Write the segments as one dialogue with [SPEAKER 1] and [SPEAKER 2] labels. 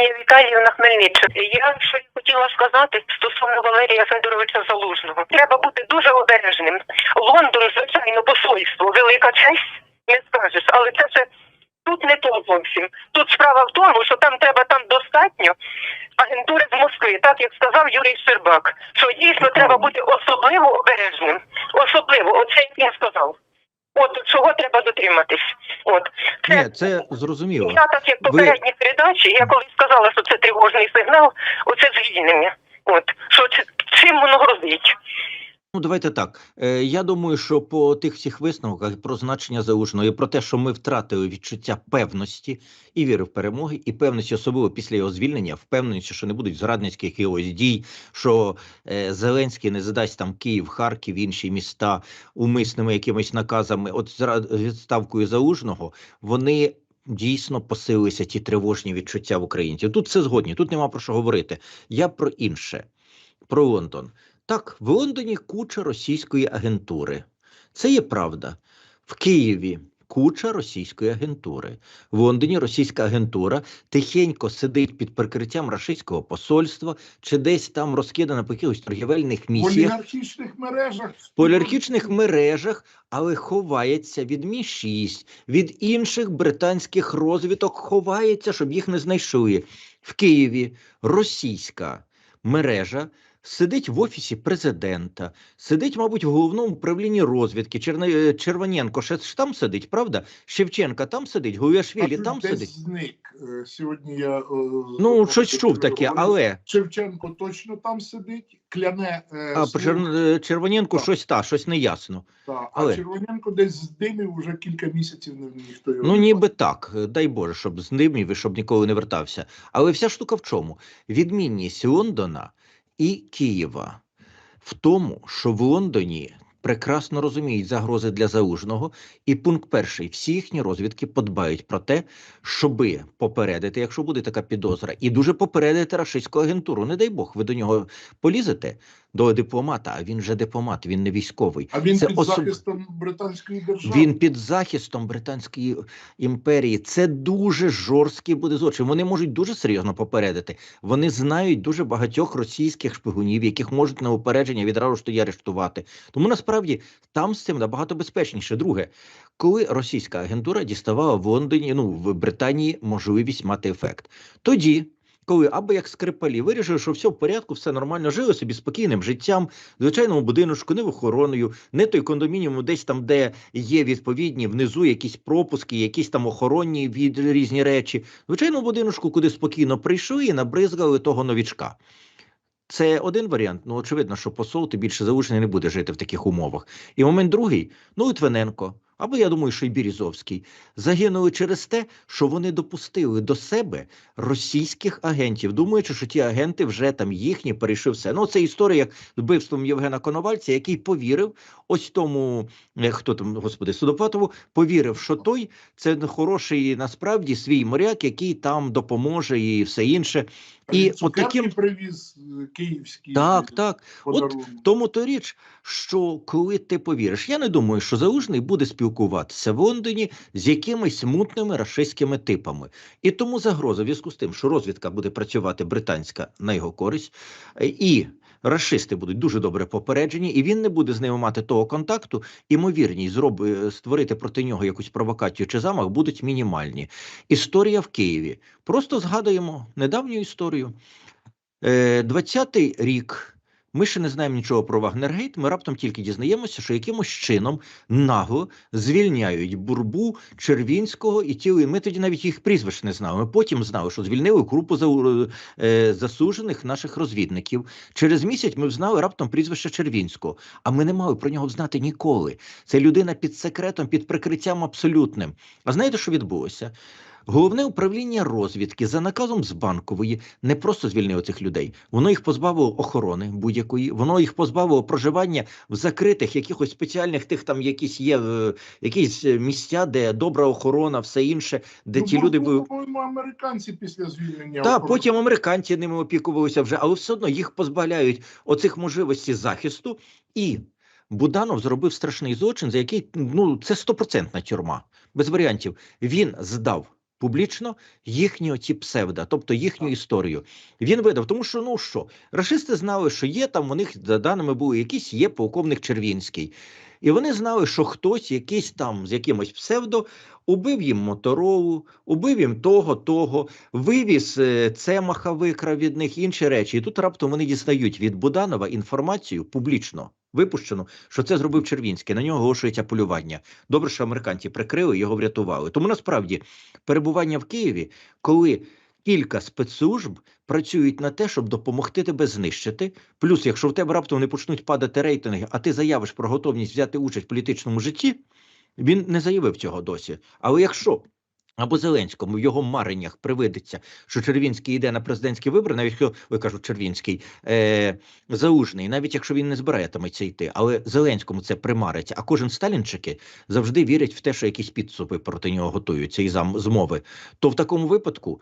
[SPEAKER 1] Євгенія Віталіївна Хмельниччина. Я що хотіла сказати стосовно Валерія Федоровича Залужного. Треба бути дуже обережним. Лондон, звичайно, посольство, велика честь, не скажеш, але це все тут не то зовсім. Тут справа в тому, що там треба там достатньо агентури з Москви, так як сказав Юрій Щербак, що дійсно треба бути особливо обережним. Особливо, оце як він сказав. От чого треба дотриматись. От це
[SPEAKER 2] Ні, це зрозуміло.
[SPEAKER 1] я так як попередні передачі, я коли сказала, що це тривожний сигнал, оце звільнення. От що чим воно грозить?
[SPEAKER 2] Ну, давайте так. Е, я думаю, що по тих всіх висновках про значення заужного і про те, що ми втратили відчуття певності і віри в перемоги, і певності, особливо після його звільнення, впевненості, що не будуть зрадницьких якогось дій, що е, Зеленський не задасть там Київ, Харків, інші міста умисними якимись наказами, от з відставкою заужного, вони. Дійсно посилилися ті тривожні відчуття в українців. Тут все згодні, тут нема про що говорити. Я про інше, про Лондон. Так, в Лондоні куча російської агентури. Це є правда. В Києві куча російської агентури. В Лондоні російська агентура тихенько сидить під прикриттям рашистського посольства чи десь там розкидана по якихось торгівельних
[SPEAKER 3] В
[SPEAKER 2] місіях
[SPEAKER 3] олігархічних мережах.
[SPEAKER 2] в олігархічних мережах, але ховається від Мі-6, від інших британських розвиток, ховається, щоб їх не знайшли. В Києві російська мережа сидить в офісі президента, сидить, мабуть, в головному управлінні розвідки. Черне... е, Червоненко ще ж там сидить, правда? Шевченка там сидить, Гуяшвілі там
[SPEAKER 3] десь
[SPEAKER 2] сидить.
[SPEAKER 3] зник. Е, Сьогодні я е,
[SPEAKER 2] Ну, щось чув таке, але
[SPEAKER 3] Шевченко точно там сидить, кляне
[SPEAKER 2] а, Чер... Червоненко
[SPEAKER 3] Так.
[SPEAKER 2] щось та, щось неясно.
[SPEAKER 3] та,
[SPEAKER 2] але-
[SPEAKER 3] а Червоненко десь з димів вже кілька місяців не ніхто його.
[SPEAKER 2] Ну, ніби так. Дай Боже, щоб з ним і щоб ніколи не вертався. Але вся штука в чому? Відмінність Лондона і Києва в тому, що в Лондоні прекрасно розуміють загрози для залужного, і пункт перший: всі їхні розвідки подбають про те, щоби попередити, якщо буде така підозра, і дуже попередити рашистську агентуру. Не дай Бог, ви до нього полізете до дипломата, а він же дипломат, він не військовий.
[SPEAKER 3] А він
[SPEAKER 2] це
[SPEAKER 3] під
[SPEAKER 2] особ-
[SPEAKER 3] захистом британської держави.
[SPEAKER 2] Він під захистом Британської імперії. Це дуже жорсткий буде злочин. Вони можуть дуже серйозно попередити. Вони знають дуже багатьох російських шпигунів, яких можуть на упередження відразу ж тоді арештувати. Тому насправді там з цим набагато безпечніше. Друге, коли російська агентура діставала в Лондоні, ну в Британії можливість мати ефект, тоді. Коли або як скрипалі вирішили, що все в порядку, все нормально, жили собі спокійним життям, в звичайному будиночку, не в охороною, не той кондомініум, десь там, де є відповідні внизу якісь пропуски, якісь там охоронні від різні речі. Звичайному будиночку, куди спокійно прийшли і набризгали того новічка. Це один варіант. Ну, очевидно, що посол ти більше залучений не буде жити в таких умовах. І момент другий: ну, Литвиненко, або я думаю, що і Бірізовський, загинули через те, що вони допустили до себе російських агентів, думаючи, що ті агенти вже там їхні перейшли все. Ну, це історія як з вбивством Євгена Коновальця, який повірив, ось тому, е, хто там, господи, Судопатову, повірив, що той це хороший насправді свій моряк, який там допоможе і все інше. І от таким-
[SPEAKER 3] привіз е, київський
[SPEAKER 2] Так, так. От тому то річ, що коли ти повіриш, я не думаю, що Залужний буде спілкуватися в Лондоні з якимись мутними рашистськими типами. І тому загроза в зв'язку з тим, що розвідка буде працювати британська на його користь, е, і рашисти будуть дуже добре попереджені, і він не буде з ними мати того контакту. Імовірність зроби створити проти нього якусь провокацію чи замах будуть мінімальні. Історія в Києві. Просто згадуємо недавню історію. Е, 20-й рік. Ми ще не знаємо нічого про Вагнергейт. Ми раптом тільки дізнаємося, що якимось чином нагло звільняють Бурбу, Червінського і тіли. Ми тоді навіть їх прізвищ не знали. Ми потім знали, що звільнили групу е, засуджених наших розвідників. Через місяць ми знали раптом прізвище Червінського, а ми не мали про нього знати ніколи. Це людина під секретом, під прикриттям абсолютним. А знаєте, що відбулося? Головне управління розвідки за наказом з банкової не просто звільнило цих людей, воно їх позбавило охорони будь-якої, воно їх позбавило проживання в закритих якихось спеціальних тих там якісь є е, якісь е, місця, де добра охорона, все інше, де
[SPEAKER 3] Ну,
[SPEAKER 2] ті люди були.
[SPEAKER 3] американці після звільнення.
[SPEAKER 2] Та
[SPEAKER 3] охорони.
[SPEAKER 2] потім американці ними опікувалися вже, але все одно їх позбавляють оцих можливостей захисту. І Буданов зробив страшний злочин, за який ну це стопроцентна тюрма, без варіантів. Він здав публічно їхні оці псевда, тобто їхню історію. Він видав, тому що ну що, рашисти знали, що є там у них за даними були якийсь є полковник Червінський. І вони знали, що хтось, якийсь там з якимось псевдо, убив їм моторолу, убив їм того, того, вивіз е, цемаха, викрав від них інші речі. І тут раптом вони дістають від Буданова інформацію публічно випущену, що це зробив Червінський. На нього оголошується полювання. Добре, що американці прикрили, його врятували. Тому насправді перебування в Києві, коли кілька спецслужб працюють на те, щоб допомогти тебе знищити. Плюс, якщо в тебе раптом не почнуть падати рейтинги, а ти заявиш про готовність взяти участь в політичному житті, він не заявив цього досі. Але якщо або Зеленському в його мареннях привидеться, що Червінський йде на президентські вибори, навіть якщо ви кажуть, Червінський е, залужний, навіть якщо він не збиратиметься йти, але Зеленському це примариться. А кожен сталінчики завжди вірять в те, що якісь підступи проти нього готуються і зам змови. То в такому випадку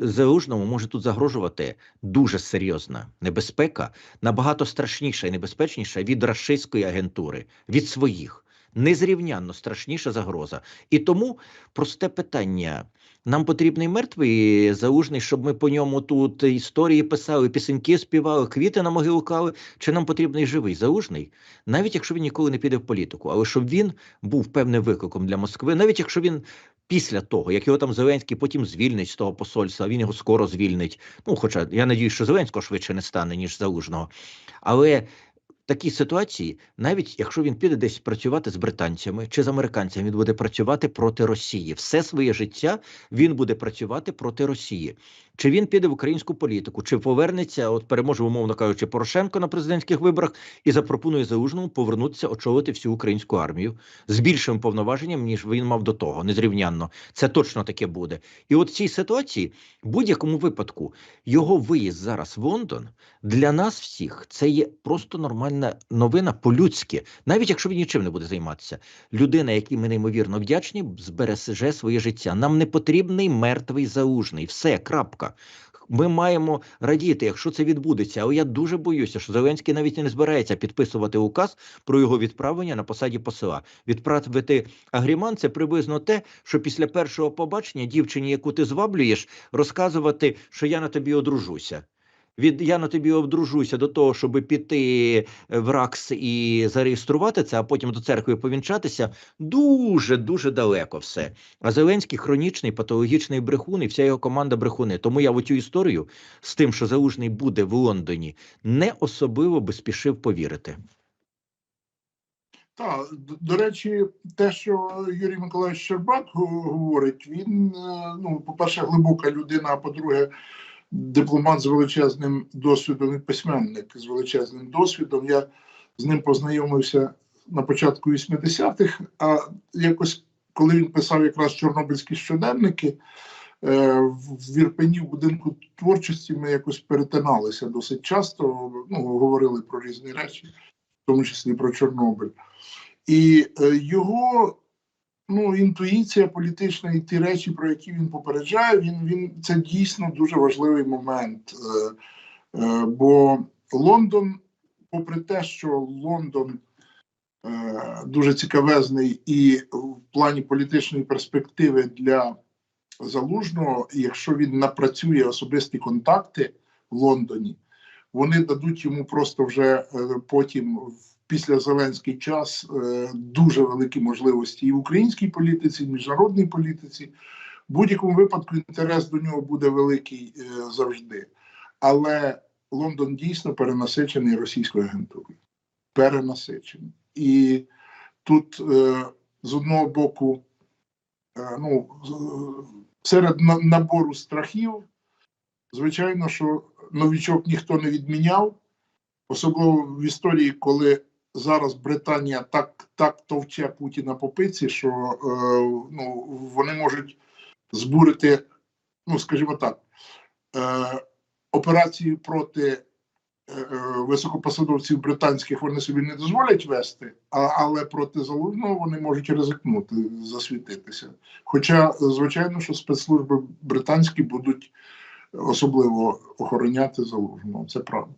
[SPEAKER 2] Залужному може тут загрожувати дуже серйозна небезпека, набагато страшніша і небезпечніша від рашистської агентури, від своїх. Незрівнянно страшніша загроза. І тому просте питання: нам потрібний мертвий залужний, щоб ми по ньому тут історії писали, пісеньки співали, квіти на могилу клали, чи нам потрібний живий залужний, навіть якщо він ніколи не піде в політику, але щоб він був певним викликом для Москви, навіть якщо він після того, як його там Зеленський потім звільнить з того посольства, він його скоро звільнить. Ну, хоча я надію, що Зеленського швидше не стане, ніж Залужного. Але такій ситуації, навіть якщо він піде десь працювати з британцями чи з американцями, він буде працювати проти Росії. Все своє життя він буде працювати проти Росії. Чи він піде в українську політику, чи повернеться, от переможе, умовно кажучи, Порошенко на президентських виборах і запропонує Залужному повернутися очолити всю українську армію з більшим повноваженням, ніж він мав до того, незрівнянно. Це точно таке буде. І от в цій ситуації, в будь-якому випадку, його виїзд зараз в Лондон для нас всіх це є просто нормальна новина по-людськи, навіть якщо він нічим не буде займатися. Людина, якій ми неймовірно вдячні, збереже своє життя. Нам не потрібний мертвий залужний. Все, крапка. Ми маємо радіти, якщо це відбудеться. Але я дуже боюся, що Зеленський навіть не збирається підписувати указ про його відправлення на посаді посла. Відправити агріман це приблизно те, що після першого побачення дівчині, яку ти зваблюєш, розказувати, що я на тобі одружуся. Від я на тобі одружуся до того, щоб піти в РАКС і зареєструвати це, а потім до церкви повінчатися. Дуже дуже далеко все. А Зеленський хронічний патологічний брехун і вся його команда брехуни. Тому я в цю історію з тим, що Залужний буде в Лондоні, не особливо би спішив повірити.
[SPEAKER 3] Так, до речі, те, що Юрій Миколаївич Щербак говорить, він, е, ну, по-перше, глибока людина, а по-друге, дипломат з величезним досвідом і письменник з величезним досвідом. Я з ним познайомився на початку 80-х, а якось, коли він писав якраз чорнобильські щоденники, е, в Ірпені в будинку творчості ми якось перетиналися досить часто, ну, говорили про різні речі, в тому числі про Чорнобиль. І е, його ну, інтуїція політична і ті речі, про які він попереджає, він, він це дійсно дуже важливий момент. Е, е, бо Лондон, попри те, що Лондон е, дуже цікавезний і в плані політичної перспективи для залужного, якщо він напрацює особисті контакти в Лондоні, вони дадуть йому просто вже е, потім в після Зеленський час е, дуже великі можливості і в українській політиці, і в міжнародній політиці. В будь-якому випадку інтерес до нього буде великий е, завжди. Але Лондон дійсно перенасичений російською агентурою. Перенасичений. І тут е, з одного боку, ну, серед набору страхів, звичайно, що новічок ніхто не відміняв, особливо в історії, коли зараз Британія так, так товче Путіна по пиці, що е, ну, вони можуть збурити, ну скажімо так, е, операцію проти е, е, високопосадовців британських вони собі не дозволять вести, а, але проти залужного вони можуть ризикнути, засвітитися. Хоча, звичайно, що спецслужби британські будуть особливо охороняти залужного, це правда.